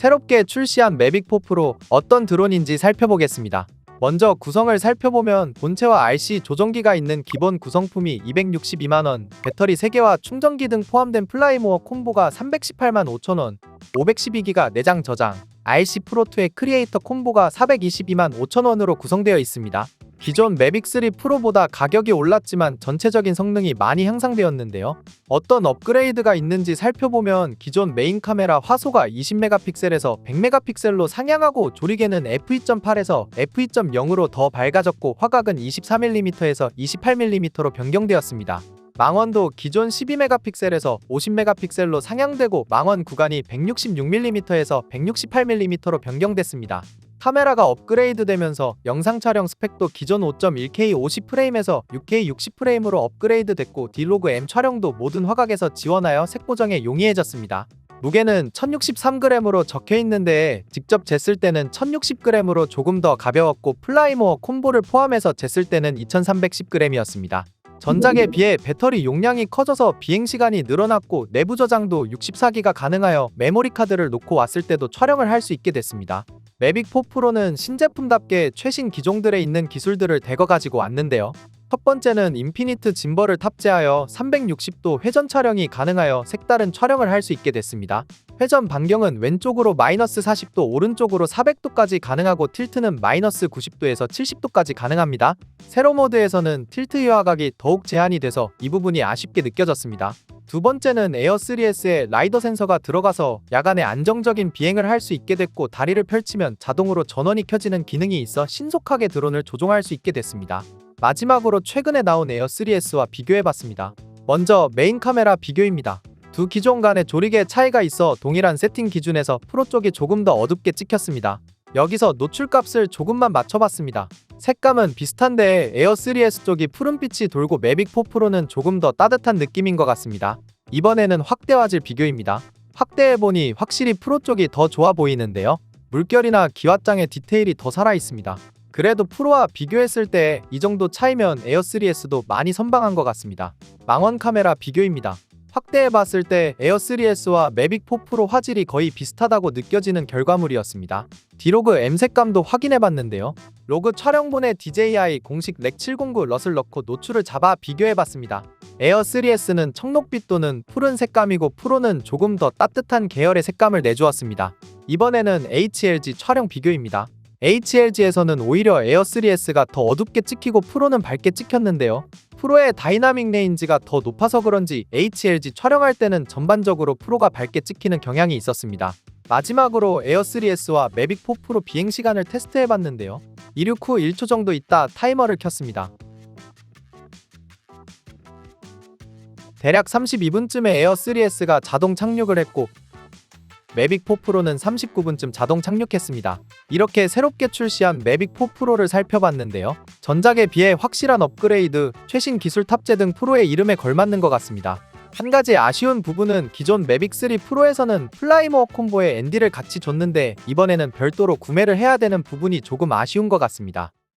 새롭게 출시한 매빅 4 프로 어떤 드론인지 살펴보겠습니다. 먼저 구성을 살펴보면 본체와 RC 조종기가 있는 기본 구성품이 262만원, 배터리 3개와 충전기 등 포함된 플라이모어 콤보가 318만 5천원, 512기가 내장 저장, RC 프로2의 크리에이터 콤보가 422만 5천원으로 구성되어 있습니다. 기존 매빅3 프로보다 가격이 올랐지만 전체적인 성능이 많이 향상되었는데요. 어떤 업그레이드가 있는지 살펴보면 기존 메인 카메라 화소가 20메가픽셀에서 100메가픽셀로 상향하고 조리개는 f2.8에서 f2.0으로 더 밝아졌고 화각은 24mm에서 28mm로 변경되었습니다. 망원도 기존 12메가픽셀에서 50메가픽셀로 상향되고 망원 구간이 166mm에서 168mm로 변경됐습니다. 카메라가 업그레이드 되면서 영상 촬영 스펙도 기존 5.1K 50프레임에서 6K 60프레임으로 업그레이드 됐고 D로그 M 촬영도 모든 화각에서 지원하여 색 보정에 용이해졌습니다. 무게는 1063g으로 적혀 있는데 직접 쟀을 때는 1060g으로 조금 더 가벼웠고 플라이모어 콤보를 포함해서 쟀을 때는 2310g이었습니다. 전작에 비해 배터리 용량이 커져서 비행 시간이 늘어났고 내부 저장도 64기가 가능하여 메모리 카드를 놓고 왔을 때도 촬영을 할 수 있게 됐습니다. 매빅 4 프로는 신제품답게 최신 기종들에 있는 기술들을 대거 가지고 왔는데요. 첫 번째는 인피니트 짐벌을 탑재하여 360도 회전 촬영이 가능하여 색다른 촬영을 할 수 있게 됐습니다. 회전 반경은 왼쪽으로 마이너스 40도, 오른쪽으로 400도까지 가능하고 틸트는 마이너스 90도에서 70도까지 가능합니다. 세로 모드에서는 틸트 유화각이 더욱 제한이 돼서 이 부분이 아쉽게 느껴졌습니다. 두 번째는 에어 3S에 라이더 센서가 들어가서 야간에 안정적인 비행을 할 수 있게 됐고 다리를 펼치면 자동으로 전원이 켜지는 기능이 있어 신속하게 드론을 조종할 수 있게 됐습니다. 마지막으로 최근에 나온 에어 3S와 비교해봤습니다. 먼저 메인 카메라 비교입니다. 두 기종 간의 조리개 차이가 있어 동일한 세팅 기준에서 프로 쪽이 조금 더 어둡게 찍혔습니다. 여기서 노출값을 조금만 맞춰봤습니다. 색감은 비슷한데 에어 3S 쪽이 푸른빛이 돌고 매빅 4 프로는 조금 더 따뜻한 느낌인 것 같습니다. 이번에는 확대 화질 비교입니다. 확대해보니 확실히 프로 쪽이 더 좋아 보이는데요. 물결이나 기와장의 디테일이 더 살아있습니다. 그래도 프로와 비교했을 때 이 정도 차이면 에어 3S도 많이 선방한 것 같습니다. 망원 카메라 비교입니다. 확대해봤을 때 에어 3S와 매빅 4 프로 화질이 거의 비슷하다고 느껴지는 결과물이었습니다. 디로그 M 색감도 확인해봤는데요. 로그 촬영본에 DJI 공식 렉709 럿을 넣고 노출을 잡아 비교해봤습니다. 에어 3S는 청록빛 또는 푸른 색감이고 프로는 조금 더 따뜻한 계열의 색감을 내주었습니다. 이번에는 HLG 촬영 비교입니다. HLG에서는 오히려 에어 3S가 더 어둡게 찍히고 프로는 밝게 찍혔는데요. 프로의 다이나믹 레인지가 더 높아서 그런지 HLG 촬영할 때는 전반적으로 프로가 밝게 찍히는 경향이 있었습니다. 마지막으로 에어 3S와 매빅 4 프로 비행 시간을 테스트해 봤는데요. 이륙 후 1초 정도 있다 타이머를 켰습니다. 대략 32분쯤에 에어 3S가 자동 착륙을 했고 매빅 4 프로는 39분쯤 자동 착륙했습니다. 이렇게 새롭게 출시한 매빅 4 프로를 살펴봤는데요. 전작에 비해 확실한 업그레이드, 최신 기술 탑재 등 프로의 이름에 걸맞는 것 같습니다. 한 가지 아쉬운 부분은 기존 매빅 3 프로에서는 플라이모어 콤보에 앤디를 같이 줬는데 이번에는 별도로 구매를 해야 되는 부분이 조금 아쉬운 것 같습니다.